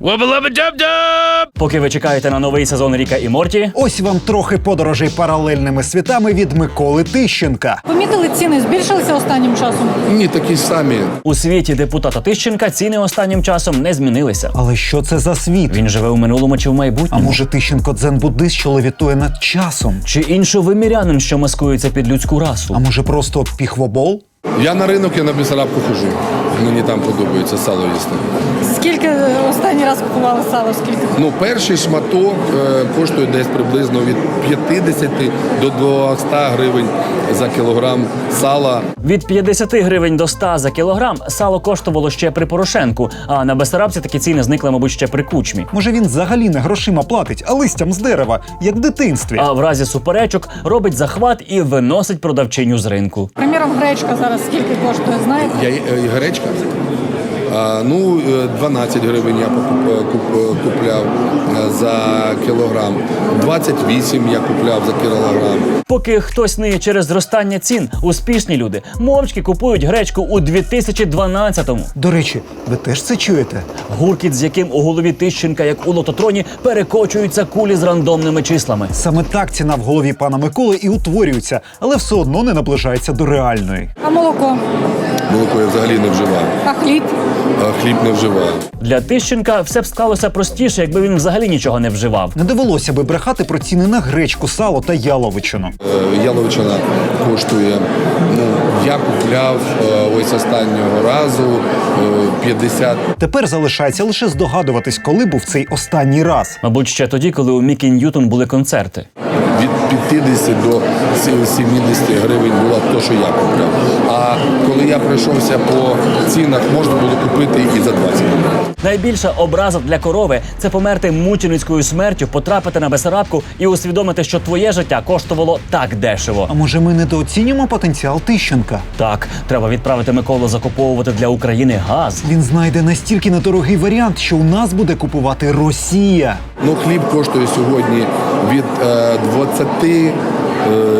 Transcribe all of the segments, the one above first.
Wubba-lubba-dub-dub! Поки ви чекаєте на новий сезон Ріка і Морті, Ось вам трохи подорожей паралельними світами від Миколи Тищенка. Помітили, ціни збільшилися останнім часом. Ні, такі самі. у світі депутата Тищенка ціни останнім часом не змінилися. Але що це за світ? Він живе у минулому чи в майбутньому? А може Тищенко дзен-буддист, що левітує над часом? Чи іншовимірянин, що маскується під людську расу? А може просто піхвобол? Я на ринок, я на Бісарабку хожу. Мені там подобається сало їсти. Скільки останній раз купували сало? Скільки? Ну, перший шматок е, коштує десь приблизно від 50 до 200 гривень за кілограм сала. Від 50 гривень до 100 за кілограм сало коштувало ще при Порошенку, а на Бесарабці такі ціни зникли, мабуть, ще при кучмі. Може він взагалі не грошима платить, а листям з дерева, як в дитинстві. А в разі суперечок робить захват і виносить продавчиню з ринку. Приміром, гречка зараз скільки коштує, знаєте? Я, е, гречка. Ну, е, 12 гривень я купляв е, за кілограм. 28 я купляв за кілограм. Поки хтось ниє через зростання цін, успішні люди мовчки купують гречку у 2012-му. До речі, ви теж це чуєте? Гуркіт, з яким у голові Тищенка, як у лототроні, перекочуються кулі з рандомними числами. Саме так ціна в голові пана Миколи і утворюється, але все одно не наближається до реальної. А молоко? Молоко я взагалі не вживаю. А хліб? А хліб не вживаю. Для Тищенка все б склалося простіше, якби він взагалі нічого не вживав. Не довелося би брехати про ціни на гречку, сало та яловичину. Е, Яловичина коштує. Ну, я купляв е, ось останнього разу е, 50 Тепер залишається лише здогадуватись, коли був цей останній раз. Мабуть, ще тоді, коли у Мікі Ньютон були концерти. від 50 до 70 гривень була то, що я купляв. А коли я пройшовся по цінах, можна було купити і за 20 гривень. Найбільша образа для корови це померти мученицькою смертю, потрапити на Бесарабку і усвідомити, що твоє життя коштувало так дешево. А може ми недооцінюємо потенціал Тищенка? Так, треба відправити Миколу закуповувати для України газ. Він знайде настільки недорогий варіант, що у нас буде купувати Росія. Ну, хліб коштує сьогодні від е, 20, е, з- з-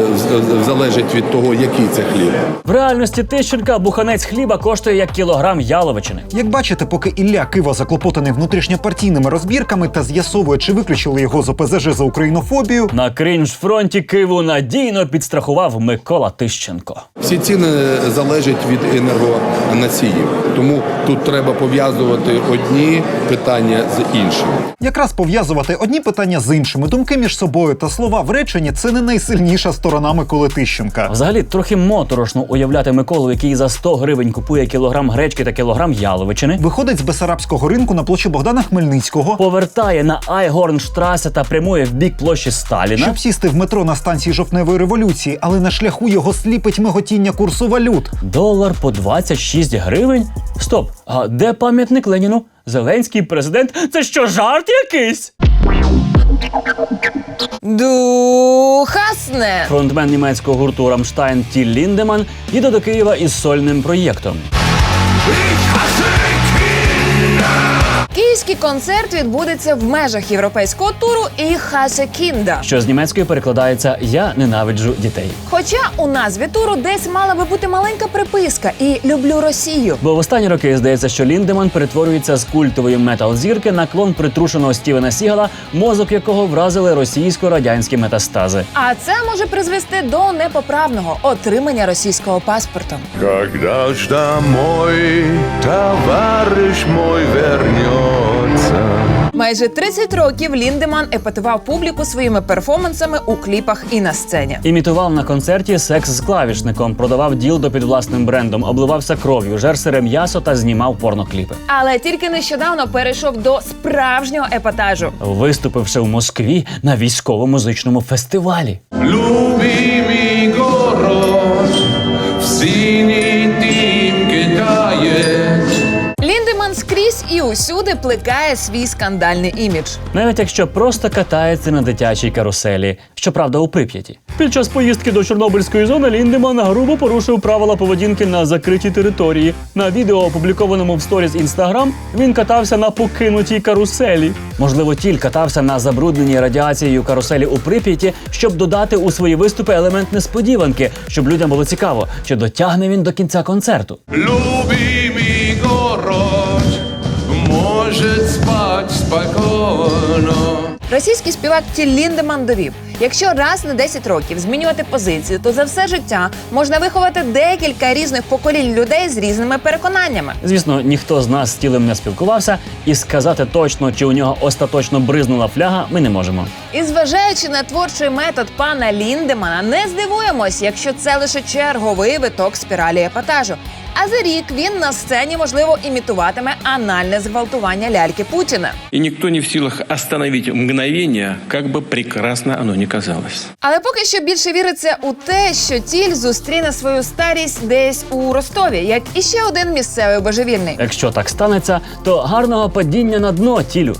залежить від того, який це хліб. В реальності Тищенка буханець хліба коштує як кілограм яловичини. Як бачите, поки Ілля Кива заклопотаний внутрішньопартійними розбірками та з'ясовує, чи виключили його з ОПЗЖ за українофобію, На крінж фронті Киву надійно підстрахував Микола Тищенко. Всі ціни залежать від енергоносіїв. Тому тут треба пов'язувати одні питання з іншими. якраз пов'язувати одні питання з іншими, думки між собою та слова в реченні це не найсильніша сторона Миколи Тищенка. Взагалі трохи моторошно уявляти Миколу, який за 100 гривень купує кілограм гречки та кілограм яловичини. Виходить з Бесарабського ринку на площі Богдана Хмельницького, Повертає на Айгорнштрасе та прямує в бік площі Сталіна. щоб сісти в метро на станції жовтневої революції, але на шляху його сліпить миготіння курсу валют. Долар по 26 гривень? Стоп, а де пам'ятник Леніну? Зеленський президент? Це що, жарт якийсь? Духасне. Фронтмен німецького гурту Рамштайн Тіл Ліндеман їде до Києва із сольним проєктом. Київський концерт відбудеться в межах європейського туру і Хасе Кінда. що з німецької перекладається Я ненавиджу дітей. Хоча у назві туру десь мала би бути маленька приписка і люблю Росію. Бо в останні роки здається, що Ліндеман перетворюється з культової метал-зірки на клон притрушеного Стівена Сігала, мозок якого вразили російсько-радянські метастази. А це може призвести до непоправного отримання російського паспорту. Когда ж домой товарищ мой вернется? Майже 30 років Ліндеман епатував публіку своїми перформансами у кліпах і на сцені. Імітував на концерті секс з клавішником, продавав ділдо під власним брендом, обливався кров'ю, жер сире м'ясо та знімав порнокліпи. Але тільки нещодавно перейшов до справжнього епатажу. Виступивши в Москві на військово-музичному фестивалі. Любимый город в синий усюди плекає свій скандальний імідж. навіть якщо просто катається на дитячій каруселі, щоправда, у Прип'яті. Під час поїздки до Чорнобильської зони Ліндеман грубо порушив правила поведінки на закритій території. На відео, опублікованому в сторіз Інстаграм, він катався на покинутій каруселі. Можливо, тіль катався на забрудненій радіацією каруселі у Прип'яті, щоб додати у свої виступи елемент несподіванки, щоб людям було цікаво, чи дотягне він до кінця концерту. Любимый может спать спокойно. Російський співак Тіл Ліндеман довів: якщо раз на 10 років змінювати позицію, то за все життя можна виховати декілька різних поколінь людей з різними переконаннями. Звісно, ніхто з нас з тілем не спілкувався, і сказати точно, чи у нього остаточно бризнула фляга, ми не можемо. І зважаючи на творчий метод пана Ліндемана, не здивуємось, якщо це лише черговий виток спіралі епатажу. А за рік він на сцені можливо імітуватиме анальне зґвалтування ляльки Путіна. И никто не в силах остановить мгновение, как бы прекрасно оно ни казалось. Але поки що більше віриться у те, що тіль зустріне свою старість десь у Ростові, як і ще один місцевий божевільний. Якщо так станеться, то гарного падіння на дно тілю.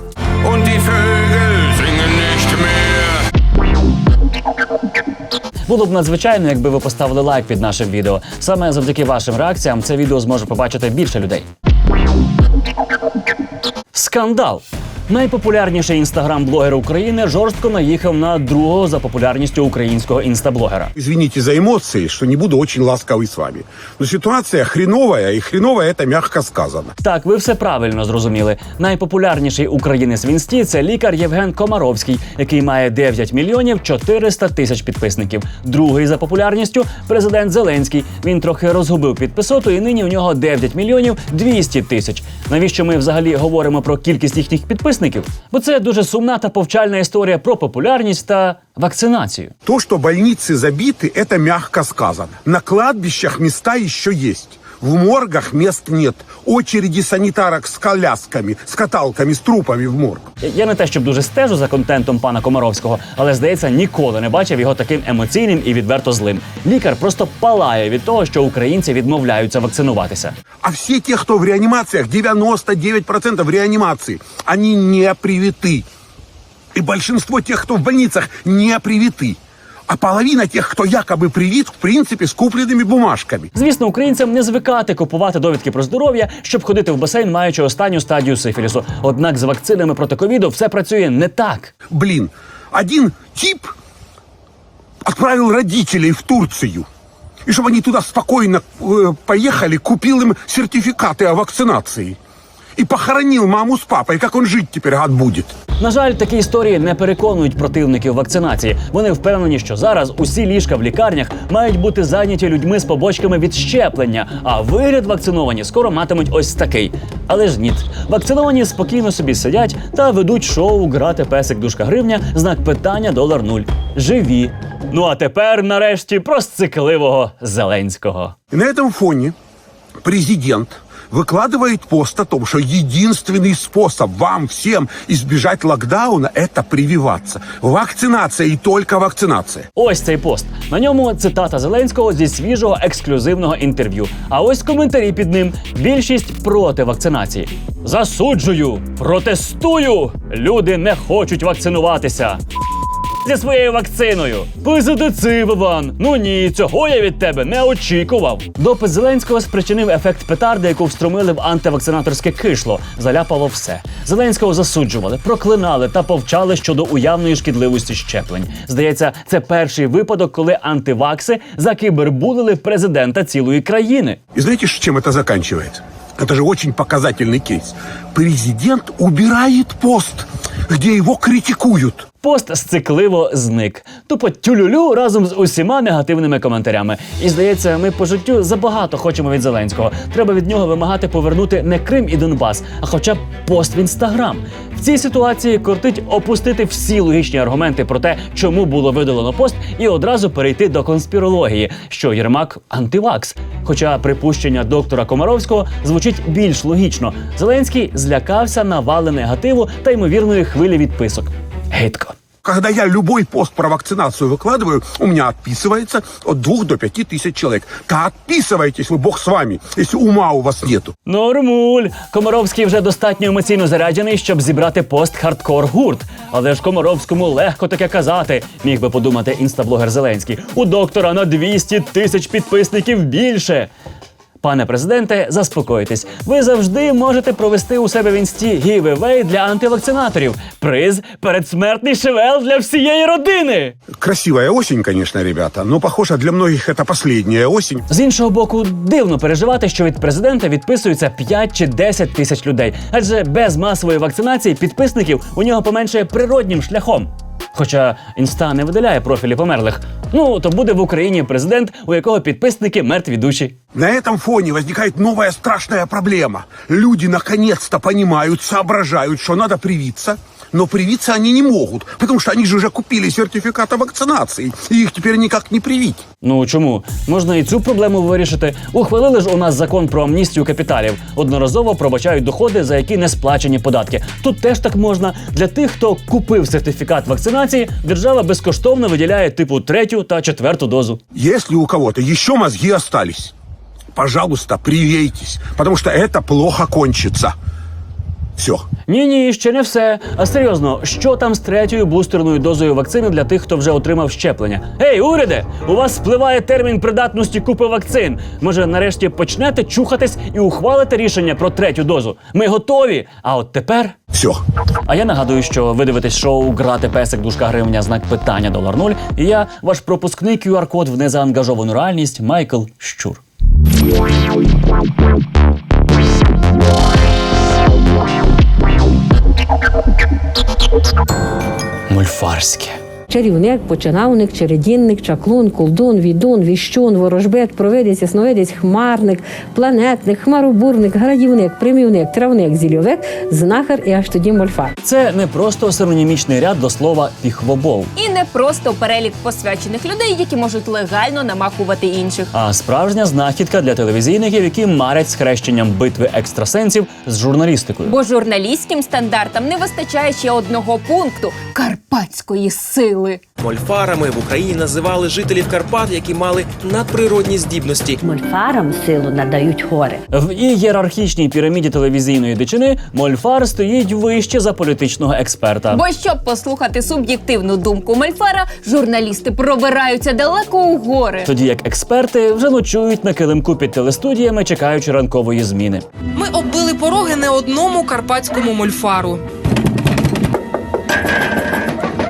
Und die Vögel Було б надзвичайно, якби ви поставили лайк під нашим відео. Саме завдяки вашим реакціям це відео зможе побачити більше людей. Скандал. Найпопулярніший інстаграм-блогер України жорстко наїхав на другого за популярністю українського інстаблогера. Извините за эмоции, что не буду очень ласковый с вами. Но ситуация хреновая, и хреновая это мягко сказано. Так, ви все правильно зрозуміли. Найпопулярніший українець в інсті це лікар Євген Комаровський, який має 9 мільйонів 400 тисяч підписників. Другий за популярністю президент Зеленський. Він трохи розгубив підписоту, і нині у нього 9 мільйонів 200 тисяч. Навіщо ми взагалі говоримо про кількість їхніх підписників? Бо це дуже сумна та повчальна історія про популярність та вакцинацію. То, что больницы забиты, это мягко сказано. На кладбищах места еще есть. В моргах мест нет. Очереди санитарок с колясками, с каталками, с трупами в морг. Я не те, щоб дуже стежу за контентом пана Комаровського, але здається, ніколи не бачив його таким емоційним і відверто злим. Лікар просто палає від того, що українці відмовляються вакцинуватися. А все те, кто в реанимациях, 99% в реанимации, они не привиты. И большинство тех, кто в больницах, не привиты А половина тех, кто якобы привит, в принципе, с купленными бумажками. Звісно, українцям не звикати купувати довідки про здоров'я, щоб ходити в басейн, маючи останню стадію сифілісу. Однак з вакцинами проти ковіду все працює не так. Блин, один тип отправил родителей в Турцию. И чтобы они туда спокойно э, поехали, купил им сертификаты о вакцинации. И похоронил маму с папой. Как он жить теперь, гад, будет? На жаль, такі історії не переконують противників вакцинації. Вони впевнені, що зараз усі ліжка в лікарнях мають бути зайняті людьми з побочками від щеплення, а вигляд вакциновані скоро матимуть ось такий. Але ж ні, вакциновані спокійно собі сидять та ведуть шоу Грати песик дужка гривня, знак питання долар нуль. Живі. Ну а тепер, нарешті, про сцикливого Зеленського. И на этом фоне президент выкладывает пост о том, что единственный способ вам всем избежать локдауна – это прививаться. Вакцинация и только вакцинация. Ось цей пост. На ньому цитата Зеленського зі свіжого ексклюзивного інтерв'ю. А ось коментарі під ним. Більшість проти вакцинації. Засуджую, протестую. Люди не хочуть вакцинуватися. Зі своєю вакциною. Пизидици, Вован. Ну ні, цього я від тебе не очікував. Допис Зеленського спричинив ефект петарди, яку встромили в антивакцинаторське кишло. Заляпало все. Зеленського засуджували, проклинали та повчали щодо уявної шкідливості щеплень. Здається, це перший випадок, коли антивакси закибербулили президента цілої країни. И знаете, с чем это заканчивается? Это же очень показательный кейс. Президент убирает пост, где его критикуют. Пост сцикливо зник. Тупо тюлюлю разом з усіма негативними коментарями. І здається, ми по життю забагато хочемо від Зеленського. Треба від нього вимагати повернути не Крим і Донбас, а хоча б пост в інстаграм. В цій ситуації кортить опустити всі логічні аргументи про те, чому було видалено пост, і одразу перейти до конспірології, що Єрмак антивакс. Хоча припущення доктора Комаровського звучить більш логічно. Зеленський злякався навали негативу та ймовірної хвилі відписок. Гидко. Когда я любой пост про вакцинацию выкладываю, у меня отписывается от двух до пяти тысяч человек. Да отписывайтесь вы, бог с вами, если ума у вас нету. Нормуль. Комаровський вже достатньо емоційно заряджений, щоб зібрати пост хардкор гурт. Але ж Комаровському легко таке казати, міг би подумати інстаблогер Зеленський. У доктора на 200 тисяч підписників більше. Пане президенте, заспокойтесь. Ви завжди можете провести у себе в інсті гівевей для антивакцинаторів. Приз передсмертний шевел для всієї родини. Красивая осень, конечно, ребята, но, похоже, для многих это последняя осень. З іншого боку, дивно переживати, що від президента відписується 5 чи 10 тисяч людей, адже без масової вакцинації підписників у нього поменшає природнім шляхом. Хоча інста не видаляє профілі померлих. Ну то буде в Україні президент, у якого підписники мертві душі. На этом фоне возникает новая страшная проблема. Люди наконец-то понимают, соображают, что надо привиться, но привиться они не могут, потому что они же уже купили сертификат о вакцинации, и их теперь никак не привить. Ну чому можна і цю проблему вирішити? Ухвалили ж у нас закон про амністію капіталів. Одноразово пробачають доходи, за які не сплачені податки. Тут теж так можна. Для тих, хто купив сертифікат вакцинації, держава безкоштовно виділяє типу третю та четверту дозу. Якщо у кого-то ще мозги остались, пожалуйста, привейтесь, потому что это плохо кончится. Все. Ні, ні, ще не все. А серйозно, що там з третьою бустерною дозою вакцини для тих, хто вже отримав щеплення? Ей, уряде! У вас спливає термін придатності купи вакцин. Може, нарешті почнете чухатись і ухвалите рішення про третю дозу? Ми готові. А от тепер. Все. А я нагадую, що ви дивитесь шоу Грати песик дужка гривня знак питання долар нуль. І я ваш пропускний QR-код в незаангажовану реальність Майкл Щур. Мульфарське. Чарівник, починавник, чередінник, чаклун, колдун, відун, віщун, ворожбит, провидець, ясновидець, хмарник, планетник, хмаробурник, градівник, примівник, травник, зільовик, знахар і аж тоді мольфар. Це не просто синонімічний ряд до слова піхвобол, І не просто перелік посвячених людей, які можуть легально намахувати інших. а справжня знахідка для телевізійників, які марять з хрещенням битви екстрасенсів з журналістикою. Бо журналістським стандартам не вистачає ще одного пункту карпатської сили. Мольфарами в Україні називали жителів Карпат, які мали надприродні здібності. Мольфарам силу надають гори. В ієрархічній піраміді телевізійної дичини Мольфар стоїть вище за політичного експерта. Бо щоб послухати суб'єктивну думку Мольфара, журналісти пробираються далеко у гори. Тоді як експерти вже ночують на килимку під телестудіями, чекаючи ранкової зміни. Ми оббили пороги не одному карпатському мольфару.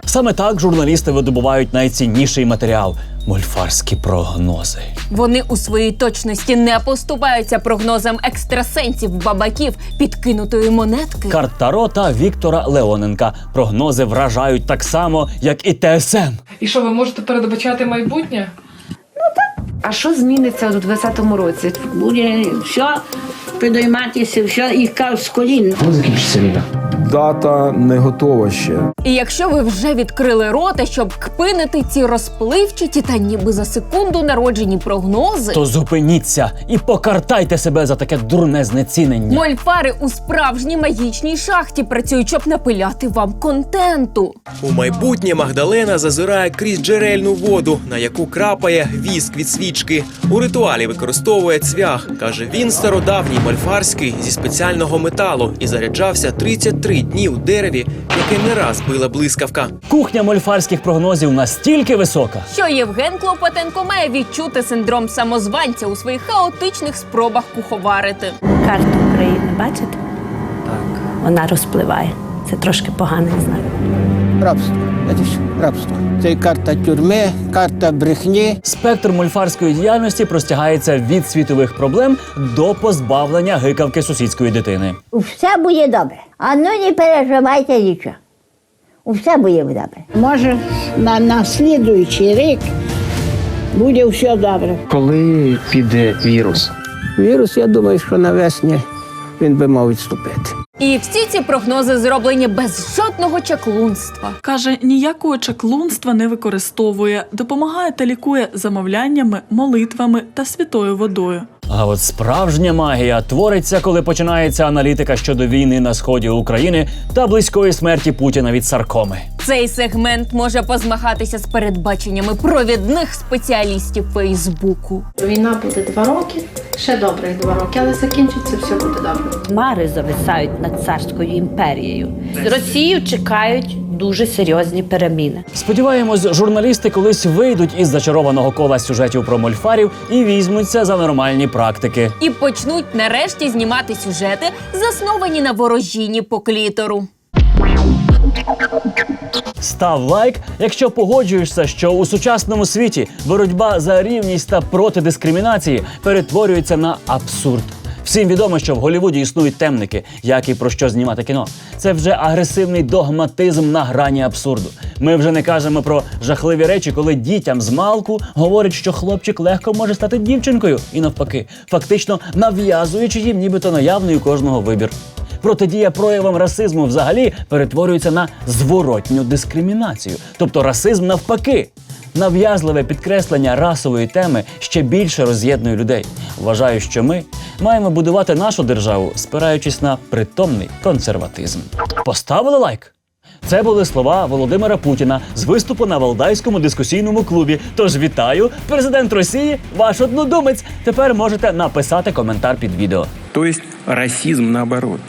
Саме так журналісти видобувають найцінніший матеріал мольфарські прогнози. Вони у своїй точності не поступаються прогнозам екстрасенсів, бабаків, підкинутої монетки. Карт Таро та Віктора Леоненка. Прогнози вражають так само, як і ТСН. І що, ви можете передбачати майбутнє? А що зміниться у 20-му році? Буде все підійматися, все і з колін. Дата не готова ще. І якщо ви вже відкрили рота, щоб кпинити ці розпливчаті та ніби за секунду народжені прогнози, То зупиніться і покартайте себе за таке дурне знецінення. мольфари у справжній магічній шахті працюють, щоб напиляти вам контенту. У майбутнє Магдалена зазирає крізь джерельну воду, на яку крапає віск від свічки. У ритуалі використовує цвях. каже, він стародавній мольфарський зі спеціального металу і заряджався 33 дні у дереві, яке не раз била блискавка. Кухня мольфарських прогнозів настільки висока. Що Євген Клопотенко має відчути синдром самозванця у своїх хаотичних спробах куховарити. Карту України бачите? Так. Вона розпливає. Це трошки поганий знак. Рабство. Рабство. Це карта тюрми, карта брехні. Спектр мольфарської діяльності простягається від світових проблем до позбавлення гикавки сусідської дитини. Все буде добре. А ну не переживайте нічого. Все буде добре. Може, на, на слідуючий рік буде все добре. Коли піде вірус? Вірус, я думаю, що навесні він би мав відступити. І всі ці прогнози зроблені без жодного чаклунства. Каже, ніякого чаклунства не використовує, допомагає та лікує замовляннями, молитвами та святою водою. А от справжня магія твориться, коли починається аналітика щодо війни на сході України та близької смерті Путіна від саркоми. Цей сегмент може позмагатися з передбаченнями провідних спеціалістів Фейсбуку. Війна буде два роки, ще добрих два роки, але закінчиться все буде добре. Мари зависають над царською імперією. Росію чекають дуже серйозні переміни. Сподіваємось, журналісти колись вийдуть із зачарованого кола сюжетів про мольфарів і візьмуться за нормальні практики. І почнуть нарешті знімати сюжети, засновані на ворожінні по клітору. Став лайк, якщо погоджуєшся, що у сучасному світі боротьба за рівність та проти дискримінації перетворюється на абсурд. Всім відомо, що в Голлівуді існують темники, як і про що знімати кіно. Це вже агресивний догматизм на грані абсурду. Ми вже не кажемо про жахливі речі, коли дітям з малку говорять, що хлопчик легко може стати дівчинкою, і навпаки, фактично нав'язуючи їм нібито наявний у кожного вибір. Протидія проявам расизму взагалі перетворюється на зворотню дискримінацію, тобто расизм навпаки. Нав'язливе підкреслення расової теми ще більше роз'єднує людей. Вважаю, що ми маємо будувати нашу державу, спираючись на притомний консерватизм. Поставили лайк? Це були слова Володимира Путіна з виступу на Валдайському дискусійному клубі. Тож вітаю, президент Росії, ваш однодумець. Тепер можете написати коментар під відео. То есть расизм наоборот.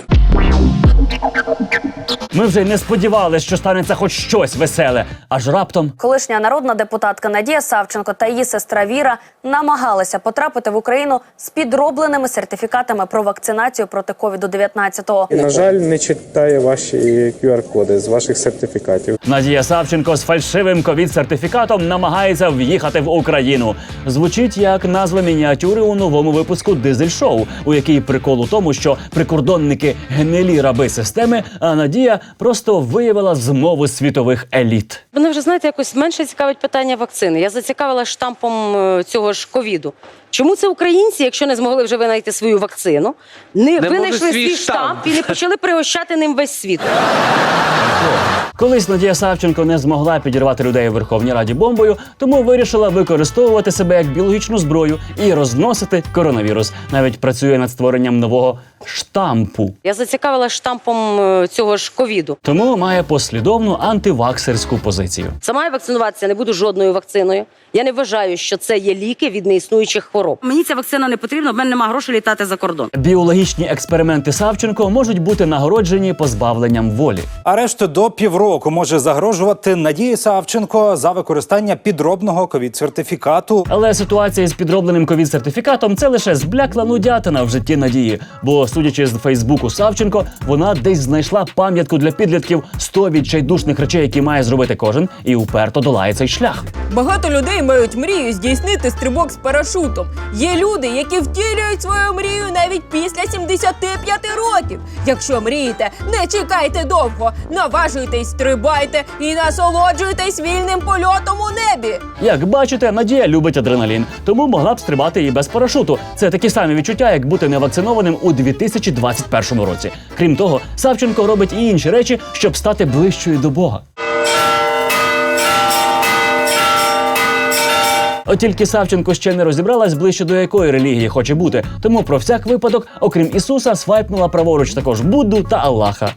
Ми вже не сподівалися, що станеться хоч щось веселе, аж раптом Колишня народна депутатка Надія Савченко та її сестра Віра намагалися потрапити в Україну з підробленими сертифікатами про вакцинацію проти ковіду 19 На жаль, не читає ваші QR-коди з ваших сертифікатів. Надія Савченко з фальшивим ковід-сертифікатом намагається в'їхати в Україну. Звучить як назва мініатюри у новому випуску дизель-шоу, у якій прикол у тому, що прикордонники гнилі раби системи, а Надія просто виявила змову світових еліт. Вони вже знаєте, якось менше цікавить питання вакцини. Я зацікавила штампом е, цього ж ковіду. Чому це українці, якщо не змогли вже винайти свою вакцину, не, Не винайшли можуть свій свій штамп. штамп і не почали пригощати ним весь світ? Колись Надія Савченко не змогла підірвати людей у Верховній Раді бомбою, тому вирішила використовувати себе як біологічну зброю і розносити коронавірус. Навіть працює над створенням нового штампу. Я зацікавила штампом е, цього ж ковіду. Тому має послідовну антиваксерську позицію. Сама я вакцинуватися не буду жодною вакциною. Я не вважаю, що це є ліки від неіснуючих хвороб. Мені ця вакцина не потрібна, в мене немає грошей літати за кордон. Біологічні експерименти Савченко можуть бути нагороджені позбавленням волі. Арешт до півроку може загрожувати Надії Савченко за використання підробного ковід-сертифікату. Але ситуація з підробленим ковід-сертифікатом це лише зблякла нудятина в житті Надії. Бо, судячи з Фейсбуку Савченко, вона десь знайшла пам'ятку для підлітків 100 відчайдушних речей, які має зробити кожен, і уперто долає цей шлях. Багато людей мають мрію здійснити стрибок з парашутом. Є люди, які втілюють свою мрію навіть після 75 років. Якщо мрієте, не чекайте довго, наважуйтесь, стрибайте і насолоджуйтесь вільним польотом у небі. Як бачите, Надія любить адреналін, тому могла б стрибати і без парашуту. Це такі самі відчуття, як бути невакцинованим у 2021 році. Крім того, Савченко робить і інші речі, щоб стати ближчою до Бога. От тільки Савченко ще не розібралась ближче до якої релігії хоче бути, тому про всяк випадок, окрім Ісуса, свайпнула праворуч також Будду та Аллаха.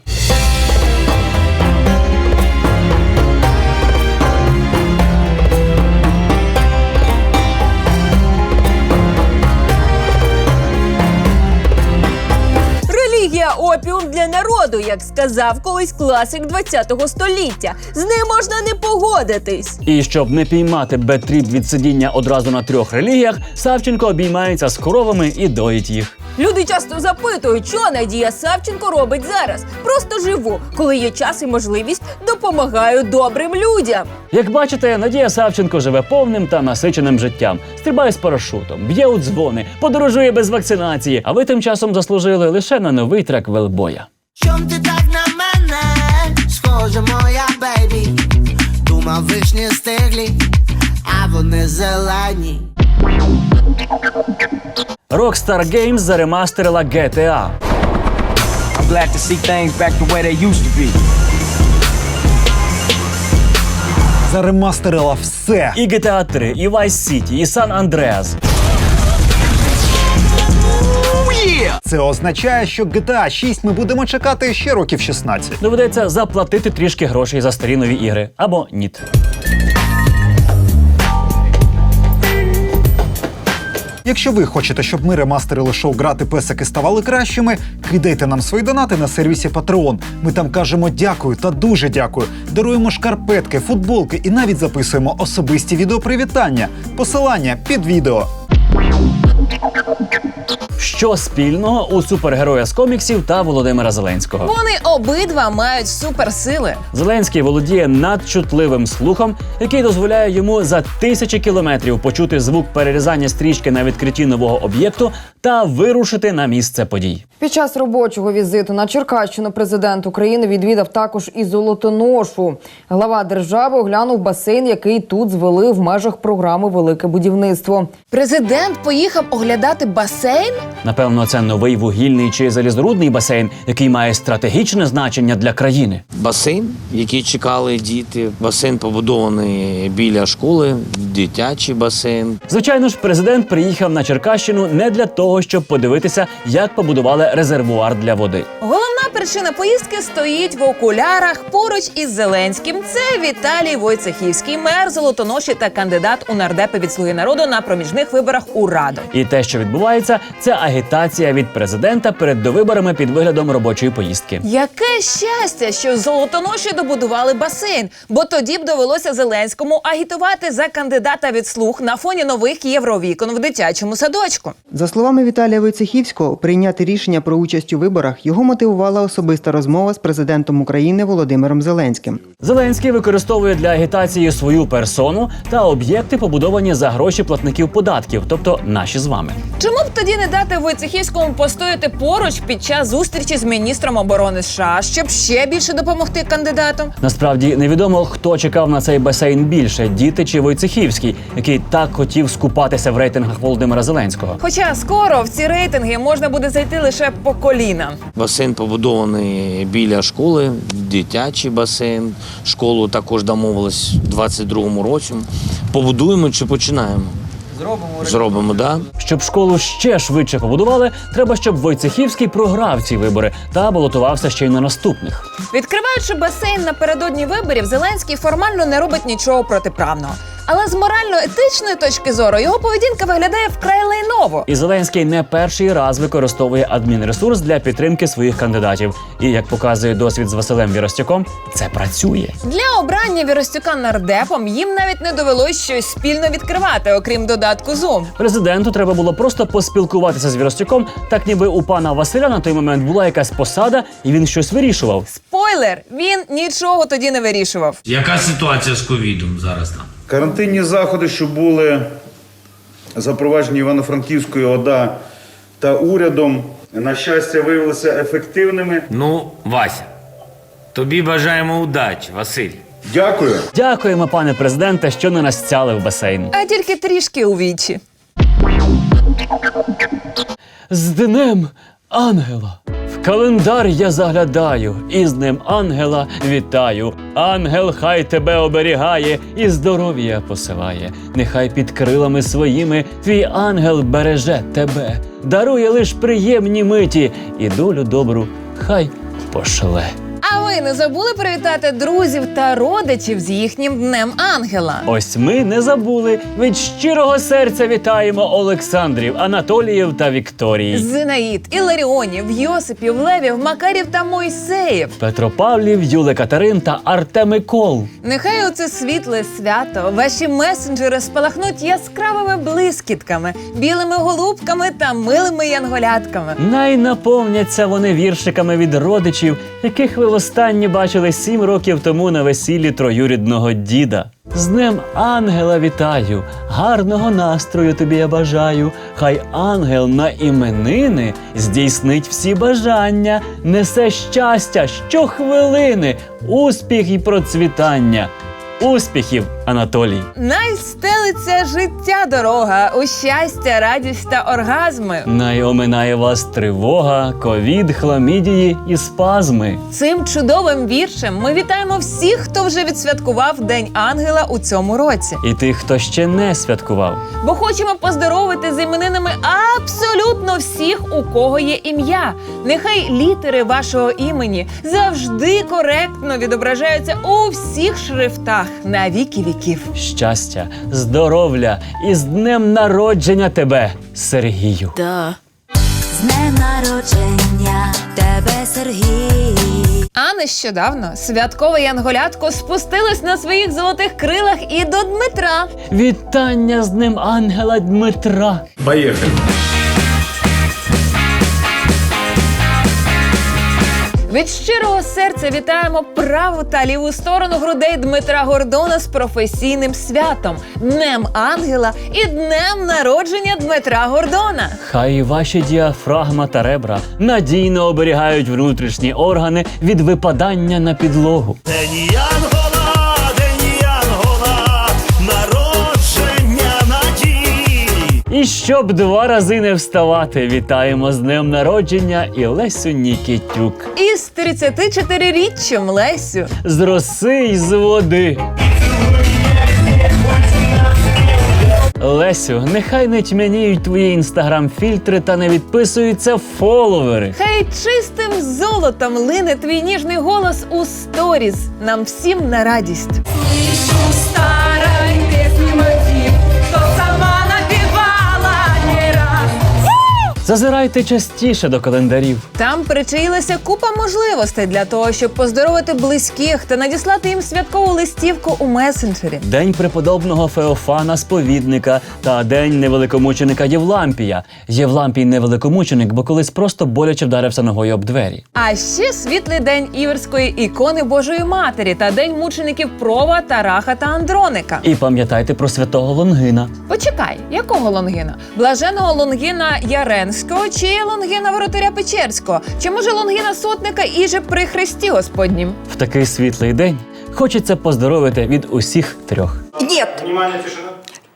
Релігія опіум для народу, як сказав колись класик 20-го століття. З ним можна не погодитись. І щоб не піймати бетріп від сидіння одразу на трьох релігіях, Савченко обіймається з коровами і доїть їх. Люди часто запитують, що Надія Савченко робить зараз. Просто живу, коли є час і можливість, допомагаю добрим людям. Як бачите, Надія Савченко живе повним та насиченим життям, стрибає з парашутом, б'є у дзвони, подорожує без вакцинації. А ви тим часом заслужили лише на новий трек велбоя. Чом ти так на мене? Схоже, моя бейбі. Думав, вишні стиглі, а вони зелені. Rockstar Games заремастерила GTA. I'm glad to see things back the way they used to be. Заремастерила все. І GTA 3, і Vice City, і San Andreas. Це означає, що GTA 6 ми будемо чекати ще років 16. Доведеться заплатити трішки грошей за старі нові ігри. Або ніт. Якщо ви хочете, щоб ми ремастерили шоу Грати песики ставали кращими, кидайте нам свої донати на сервісі Patreon. Ми там кажемо дякую та дуже дякую. Даруємо шкарпетки, футболки і навіть записуємо особисті відеопривітання. Посилання під відео. Що спільного у супергероя з коміксів та Володимира Зеленського? Вони обидва мають суперсили. Зеленський володіє надчутливим слухом, який дозволяє йому за тисячі кілометрів почути звук перерізання стрічки на відкритті нового об'єкту та вирушити на місце подій. Під час робочого візиту на Черкащину президент України відвідав також і Золотоношу. Глава держави оглянув басейн, який тут звели в межах програми Велике будівництво. Президент поїхав оглядати басейн. Напевно, це новий вугільний чи залізорудний басейн, який має стратегічне значення для країни. Басейн, який чекали діти. Басейн побудований біля школи, дитячий басейн. Звичайно ж, президент приїхав на Черкащину не для того, щоб подивитися, як побудували резервуар для води. Головна причина поїздки стоїть в окулярах поруч із Зеленським. Це Віталій Войцехівський, мер Золотоноші та кандидат у нардепи від Слуги народу на проміжних виборах у Раду. І те, що відбувається, це агітація від президента перед довиборами під виглядом робочої поїздки. Яке щастя, що Золотоноші добудували басейн, бо тоді б довелося Зеленському агітувати за кандидата від слуг на фоні нових євровікон в дитячому садочку. За словами Віталія Войцехівського, прийняти рішення про участь у виборах його мотивувала особиста розмова з президентом України Володимиром Зеленським. Зеленський використовує для агітації свою персону та об'єкти, побудовані за гроші платників податків, тобто наші з вами. Чому б тоді не дати Войцехівському постояти поруч під час зустрічі з міністром оборони США, щоб ще більше допомогти кандидатам? Насправді невідомо, хто чекав на цей басейн більше діти чи Войцехівський, який так хотів скупатися в рейтингах Володимира Зеленського. Хоча скоро в ці рейтинги можна буде зайти лише по коліна. Басейн побудований біля школи, дитячий басейн. Школу також домовились у 22-му році. Побудуємо чи починаємо? Зробимо. Зробимо, да? Щоб школу ще швидше побудували, треба, щоб Войцехівський програв ці вибори та балотувався ще й на наступних. Відкриваючи басейн напередодні виборів, Зеленський формально не робить нічого протиправного. Але з морально-етичної точки зору його поведінка виглядає вкрай лайново. І Зеленський не перший раз використовує адмінресурс для підтримки своїх кандидатів. І як показує досвід з Василем Віростюком, це працює. Для обрання Віростюка нардепом їм навіть не довелось щось спільно відкривати, окрім додатку Zoom. Президенту треба було просто поспілкуватися з Віростюком, так ніби у пана Василя на той момент була якась посада, і він щось вирішував. Спойлер, він нічого тоді не вирішував. Яка ситуація з ковідом зараз там? Карантинні заходи, що були запроваджені Івано-Франківською ОДА та урядом, на щастя, виявилися ефективними. Ну, Вася, тобі бажаємо удачі, Василь. Дякую. Дякуємо, пане президенте, що не настяли в басейн. А тільки трішки у вічі. З днем ангела. Календар я заглядаю, і з ним ангела вітаю. Ангел хай тебе оберігає і здоров'я посилає. Нехай під крилами своїми твій ангел береже тебе, дарує лиш приємні миті, і долю добру хай пошле. Ви не забули привітати друзів та родичів з їхнім днем ангела? Ось ми не забули. Від щирого серця вітаємо Олександрів, Анатоліїв та Вікторії. Зинаїд, Іларіонів, Йосипів, Левів, Макарів та Мойсеїв. Петропавлів, Юли Катерин та Артем Микол. Нехай у це світле свято ваші месенджери спалахнуть яскравими блискітками, білими голубками та милими янголятками. Най наповняться вони віршиками від родичів, яких ви востаннє бачили сім років тому на весіллі троюрідного діда. З днем ангела вітаю, гарного настрою тобі я бажаю. Хай ангел на іменини здійснить всі бажання, несе щастя щохвилини, успіх і процвітання. Успіхів, Анатолій! Най стелиться життя дорога у щастя, радість та оргазми. Най оминає вас тривога, ковід, хламідії і спазми. Цим чудовим віршем ми вітаємо всіх, хто вже відсвяткував День Ангела у цьому році. І тих, хто ще не святкував. Бо хочемо поздоровити з іменинами абсолютно всіх, у кого є ім'я. Нехай літери вашого імені завжди коректно відображаються у всіх шрифтах на віки віків. Щастя, здоров'я і з днем народження тебе! Сергію. Да. З днем народження тебе, Сергій. А нещодавно святкове янголятко спустилось на своїх золотих крилах і до Дмитра. Вітання з ним ангела Дмитра. Поїхали. Від щирого серця вітаємо праву та ліву сторону грудей Дмитра Гордона з професійним святом, Днем Ангела і Днем народження Дмитра Гордона. Хай ваші діафрагма та ребра надійно оберігають внутрішні органи від випадання на підлогу. День І щоб два рази не вставати, вітаємо з днем народження і Лесю Нікітюк. Із 34-річчям Лесю. З роси й з води. Лесю, нехай не тьмяніють твої інстаграм-фільтри та не відписуються фоловери. Хай чистим золотом лине твій ніжний голос у сторіз. Нам всім на радість. Зазирайте частіше до календарів. Там причаїлася купа можливостей для того, щоб поздоровити близьких та надіслати їм святкову листівку у месенджері. День преподобного Феофана Сповідника та День невеликомученика Євлампія. Євлампій невеликомученик, бо колись просто боляче вдарився ногою об двері. А ще світлий день іверської ікони Божої Матері та день мучеників Прова, Тараха та Андроника. І пам'ятайте про святого Лонгина. Почекай, якого Лонгіна? Блаженого Лонгіна Яренського чи Лонгіна Воротаря Печерського? Чи може Лонгіна Сотника і же при Христі Господнім? В такий світлий день хочеться поздоровити від усіх трьох. Нет.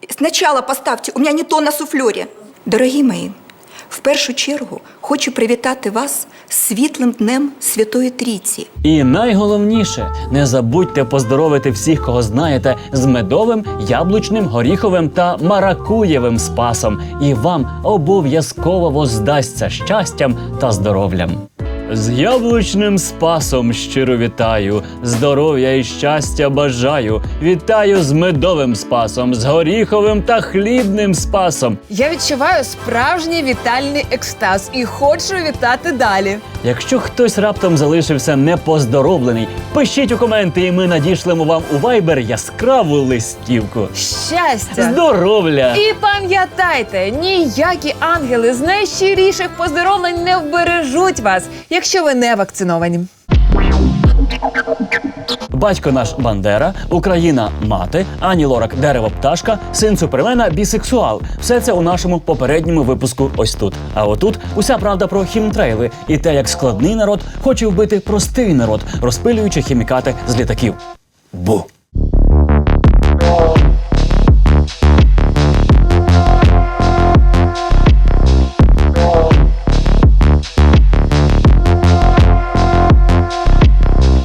Сначала поставьте, у меня не то на суфльорі. Дорогі мої, в першу чергу хочу привітати вас світлим днем Святої Трійці. І найголовніше, не забудьте поздоровити всіх, кого знаєте, з медовим, яблучним, горіховим та маракуєвим спасом. І вам обов'язково воздасться щастям та здоров'ям. З яблучним спасом щиро вітаю, здоров'я і щастя бажаю. Вітаю з медовим спасом, з горіховим та хлібним спасом. Я відчуваю справжній вітальний екстаз і хочу вітати далі. Якщо хтось раптом залишився непоздоровлений, пишіть у коменти, і ми надішлемо вам у Viber яскраву листівку. Щастя! Здоров'я! І пам'ятайте, ніякі ангели з найщиріших поздоровлень не вбережуть вас, якщо ви не вакциновані. Батько наш Бандера, Україна мати, Ані Лорак дерево пташка, син супермена бісексуал. Все це у нашому попередньому випуску. Ось тут. А отут уся правда про хімтрейли і те, як складний народ хоче вбити простий народ, розпилюючи хімікати з літаків. Бу!